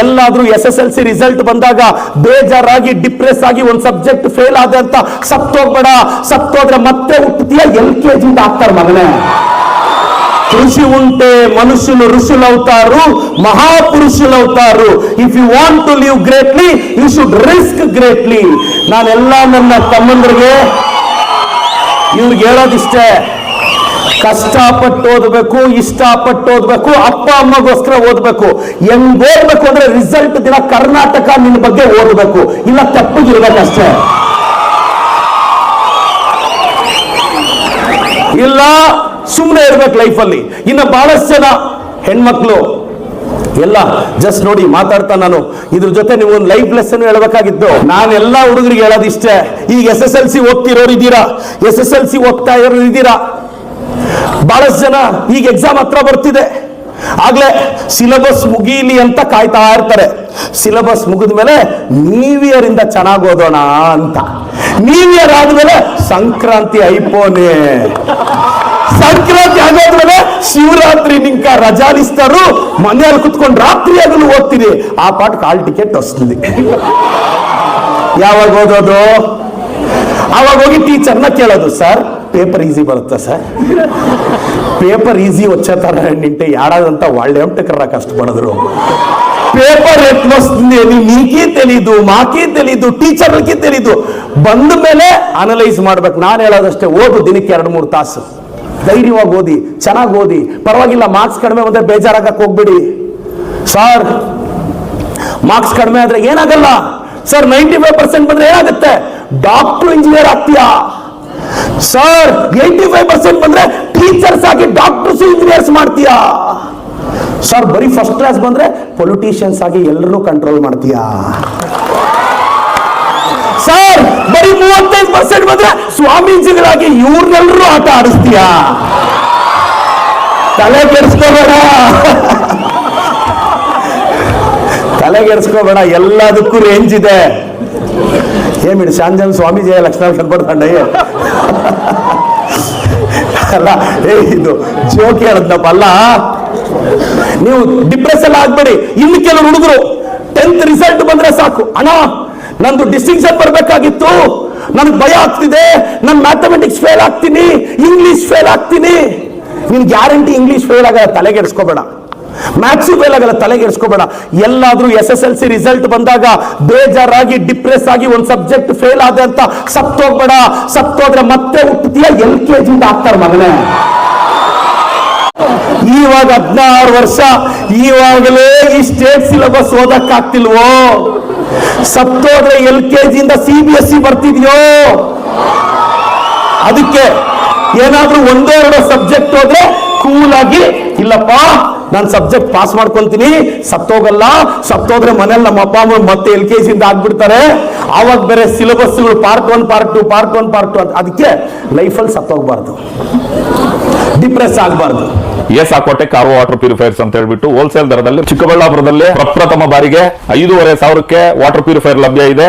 ಎಲ್ಲಾದ್ರೂ S S L C result ಬಂದಾಗ ಬೇಜಾರಾಗಿ ಡಿಪ್ರೆಸ್ ಆಗಿ ಒಂದು ಸಬ್ಜೆಕ್ಟ್ ಫೇಲ್ ಆದ ಅಂತ ಸತ್ತೋಗ್ಬೇಡ ಸತ್ತೋದ್ರೆ ಮತ್ತೆ ಹುಟ್ಟಿದ್ಯಾ ಎಲ್ ಕೆ ಜಿಂದ ಆಗ್ತಾರೆ ಮಗನೇ. ಕೃಷಿ ಉಂಟೆ, ಮನುಷ್ಯನು ಋಷುಲೌತಾರು ಮಹಾಪುರುಷುಲೌತಾರು if you want to live greatly you should risk greatly ನಾನೆಲ್ಲ ನನ್ನ ತಮ್ಮಂದ್ರಿಗೆ, ಇವ್ರಿಗೆ ಹೇಳೋದಿಷ್ಟೇ. ಕಷ್ಟಪಟ್ಟು ಓದಬೇಕು, ಇಷ್ಟಪಟ್ಟು ಓದಬೇಕು, ಅಪ್ಪ ಅಮ್ಮಗೋಸ್ಕರ ಓದಬೇಕು. ಹೆಂಗ್ ಓದ್ಬೇಕು ಅಂದ್ರೆ ರಿಸಲ್ಟ್ ದಿನ ಕರ್ನಾಟಕ ನಿನ್ನ ಬಗ್ಗೆ ಓದಬೇಕು. ಇಲ್ಲ ತಪ್ಪಿಗಿರ್ಬೇಕಷ್ಟೇ ಇಲ್ಲ ಸುಮ್ಮನೆ ಇರ್ಬೇಕು ಲೈಫಲ್ಲಿ ಇನ್ನು ಬಹಳಷ್ಟು ಜನ ಹೆಣ್ಮಕ್ಳು, ಎಲ್ಲ ಜಸ್ಟ್ ನೋಡಿ ಮಾತಾಡ್ತಾ ನಾನು. ಇದ್ರ ಜೊತೆ ನೀವು ಒಂದು ಲೈಫ್ ಲೆಸನ್ ಹೇಳ್ಬೇಕಾಗಿತ್ತು. ನಾನೆಲ್ಲ ಹುಡುಗರಿಗೆ ಹೇಳೋದಿಷ್ಟೇ. ಈಗ ಎಸ್ ಎಸ್ ಎಲ್ ಸಿ ಓದ್ತಿರೋರು ಇದ್ದೀರಾ ಎಸ್ ಎಸ್ ಎಲ್ ಸಿ ಓದ್ತಾ ಇರೋರು ಇದ್ದೀರಾ ಬಹಳಷ್ಟು ಜನ ಈಗ ಎಕ್ಸಾಮ್ ಹತ್ರ ಬರ್ತಿದೆ. ಆಗ್ಲೇ ಸಿಲೆಬಸ್ ಮುಗೀಲಿ ಅಂತ ಕಾಯ್ತಾ ಇರ್ತಾರೆ. ಸಿಲೆಬಸ್ ಮುಗಿದ ಮೇಲೆ ನ್ಯೂ ಇಂದ ಚೆನ್ನಾಗಿ ಓದೋಣ ಅಂತ. ನ್ಯೂ ಇಯರ್ ಆದ್ಮೇಲೆ ಸಂಕ್ರಾಂತಿ ಐಪೋನೆ. ಸಂಕ್ರಾಂತಿ ಆಗೋದ್ಮೇಲೆ ಶಿವರಾತ್ರಿ ನಿಂಕ ರಜಾಲಿಸ್ತಾರು ಮನೆಯಲ್ಲಿ ಕುತ್ಕೊಂಡು ರಾತ್ರಿ ಅದನ್ನು ಓದ್ತೀನಿ. ಆ ಪಾಠ ಕಾಲ್ ಟಿಕೆಟ್ ಹೊಸ್ತಿದ್ವಿ ಯಾವಾಗ ಓದೋದು? ಅವಾಗ ಹೋಗಿ ಟೀಚರ್ನ ಕೇಳೋದು ಸರ್ ಪೇಪರ್ ಈಸಿ ఈజీ బరుతా సార్ పేపర్ ఈజీ వచ్చేస్తారండి అంటే ఏడాదంతా వాళ్ళేమిటకర్రా కష్టపడదురు పేపర్ ఎట్లొస్తుంది అని నీకే తెలీదు ತೆಲಿದು తెలీದು ಟೀಚರ್ಗೆ తెలీದು ಬಂದ ಮೇಲೆ ಅನಲೈಸ್ ಮಾಡ್ಬೇಕು. ನಾನು ಹೇಳೋದಷ್ಟೇ, ಓದು ದಿನಕ್ಕೆ ಎರಡು ಮೂರು ತಾಸು. ಧೈರ್ಯವಾಗಿ ಓದಿ, ಚೆನ್ನಾಗಿ ಓದಿ. ಪರವಾಗಿಲ್ಲ ಮಾರ್ಕ್ಸ್ ಕಡಿಮೆ ಬಂದರೆ ಬೇಜಾರಾಗಕ್ಕೆ ಹೋಗ್ಬೇಡಿ. ಸರ್ ಮಾರ್ಕ್ಸ್ ಕಡಿಮೆ ಆದ್ರೆ ಏನಾಗಲ್ಲ? ಸರ್ ನೈಂಟಿ ಫೈವ್ ಪರ್ಸೆಂಟ್ ಬಂದ್ರೆ ಏನಾಗುತ್ತೆ? ಡಾಕ್ಟ್ರು ಇಂಜಿನಿಯರ್ ಆಗ್ತೀಯಾ? ಸರ್ ಏಯ್ಟಿ ಫೈವ್ ಪರ್ಸೆಂಟ್ ಬಂದ್ರೆ ಟೀಚರ್ಸ್ ಆಗಿ ಡಾಕ್ಟರ್ಸ್ ಇಂಜಿನಿಯರ್ಸ್ ಮಾಡ್ತೀಯಾ? ಸರ್ ಬರೀ ಫಸ್ಟ್ ಕ್ಲಾಸ್ ಬಂದ್ರೆ ಪೊಲಿಟಿಷಿಯನ್ಸ್ ಆಗಿ ಎಲ್ಲರೂ ಕಂಟ್ರೋಲ್ ಮಾಡ್ತೀಯಾ? ಸರ್ ಬರೀ ಮೂವತ್ತೈದು ಪರ್ಸೆಂಟ್ ಬಂದ್ರೆ ಸ್ವಾಮೀಜಿಗಳಾಗಿ ಇವ್ರನ್ನೆಲ್ಲರೂ ಆಟ ಆಡಿಸ್ತೀಯಾ? ತಲೆ ಕೆಡಿಸ್ಕೋಬೇಡ. ತಲೆಗೆಡ್ಸ್ಕೋಬೇಡ ಎಲ್ಲದಕ್ಕೂ ರೇಂಜ್ ಇದೆ. ಏಮಿಡಿ ಶಾಂಜನ್ ಸ್ವಾಮೀಜಿ ಲಕ್ಷ್ಮಣ ಕನ್ಪಡ್ಕೊಂಡಯ್ಯ ಅಲ್ಲ, ಏ, ಇದು ಜೋಕ್ ಹೇಳದ್ನಪ್ಪ ಅಲ್ಲ? ನೀವು ಡಿಪ್ರೆಸ್ ಎಲ್ಲ ಆಗ್ಬೇಡಿ. ಇನ್ನು ಕೆಲವು ಹುಡುಗರು ಟೆಂತ್ ರಿಸಲ್ಟ್ ಬಂದ್ರೆ ಸಾಕು. ಅಣ್ಣ, ನಂದು ಡಿಸ್ಟಿಂಕ್ಷನ್ ಬರ್ಬೇಕಾಗಿತ್ತು. ನನಗೆ ಭಯ ಆಗ್ತಿದೆ. ನಾನು ಮ್ಯಾಥಮೆಟಿಕ್ಸ್ ಫೇಲ್ ಆಗ್ತೀನಿ. ಇಂಗ್ಲಿಷ್ ಫೇಲ್ ಆಗ್ತೀನಿ. ನಿನ್ ಗ್ಯಾರಂಟಿ ಇಂಗ್ಲಿಷ್ ಫೇಲ್ ಆಗ ತಲೆಗೆಡ್ಸ್ಕೋಬೇಡ. ಮ್ಯಾಥ್ಸು ಫೇಲ್ ಆಗಲ್ಲ ತಲೆಗೆಡ್ಸ್ಕೋಬೇಡ ಎಲ್ಲಾದ್ರೂ S S L C result ಬಂದಾಗ ಬೇಜಾರಾಗಿ ಡಿಪ್ರೆಸ್ ಆಗಿ ಒಂದ್ ಸಬ್ಜೆಕ್ಟ್ ಫೇಲ್ ಆದ ಅಂತ ಸತ್ತೋಗ್ಬೇಡ ಸತ್ತೋದ್ರೆ ಮತ್ತೆ ಹುಟ್ಟತೀಯ ಎಲ್ ಕೆ ಜಿಂದ ಆಗ್ತಾರೆ ಮಗನೇ. ಇವಾಗ ಹದಿನಾರು ವರ್ಷ, ಇವಾಗಲೇ ಈ ಸ್ಟೇಟ್ ಸಿಲೆಬಸ್ ಓದಕ್ ಆಗ್ತಿಲ್ವೋ ಸತ್ತೋದ್ರೆ ಎಲ್ ಕೆ ಜಿಯಿಂದ ಸಿ ಬಿ ಎಸ್ ಸಿ ಬರ್ತಿದ್ಯೋ? ಅದಕ್ಕೆ ಏನಾದ್ರೂ ಒಂದೋ ಎರಡೋ ಸಬ್ಜೆಕ್ಟ್ ಹೋದ್ರೆ ಕೂಲ್ ಆಗಿ, ಇಲ್ಲಪ್ಪ ನಾನು ಸಬ್ಜೆಕ್ಟ್ ಪಾಸ್ ಮಾಡ್ಕೊಂತೀನಿ. ಸತ್ತೋಗಲ್ಲ. ಸತ್ತೋದ್ರೆ ಮನೇಲಿ ನಮ್ಮ ಅಪ್ಪ, ಅಮ್ಮ ಮತ್ತೆ ಎಲ್ ಕೆ ಜಿಯಿಂದ ಆಗ್ಬಿಡ್ತಾರೆ. ಆವಾಗ ಬೇರೆ ಸಿಲೆಬಸ್ಗಳು part one part two part one part two ಅಂತ. ಅದಕ್ಕೆ ಲೈಫಲ್ಲಿ ಸತ್ತೋಗ್ಬಾರ್ದು. ಡಿಪ್ರೆಸ್ ಆಗಬಾರ್ದು. ಎಸ್ ಹಾಕೋಟೆ ಕಾರ್ ವಾಟರ್ ಪ್ಯೂರಿಫೈರ್ಸ್ ಅಂತ ಹೇಳ್ಬಿಟ್ಟು ಹೋಲ್ಸೇಲ್ ದರದಲ್ಲಿ ಚಿಕ್ಕಬಳ್ಳಾಪುರದಲ್ಲಿ ಪ್ರಪ್ರಥಮ ಬಾರಿಗೆ ಐದೂವರೆ ಸಾವಿರಕ್ಕೆ ವಾಟರ್ ಪ್ಯೂರಿಫೈರ್ ಲಭ್ಯ ಇದೆ.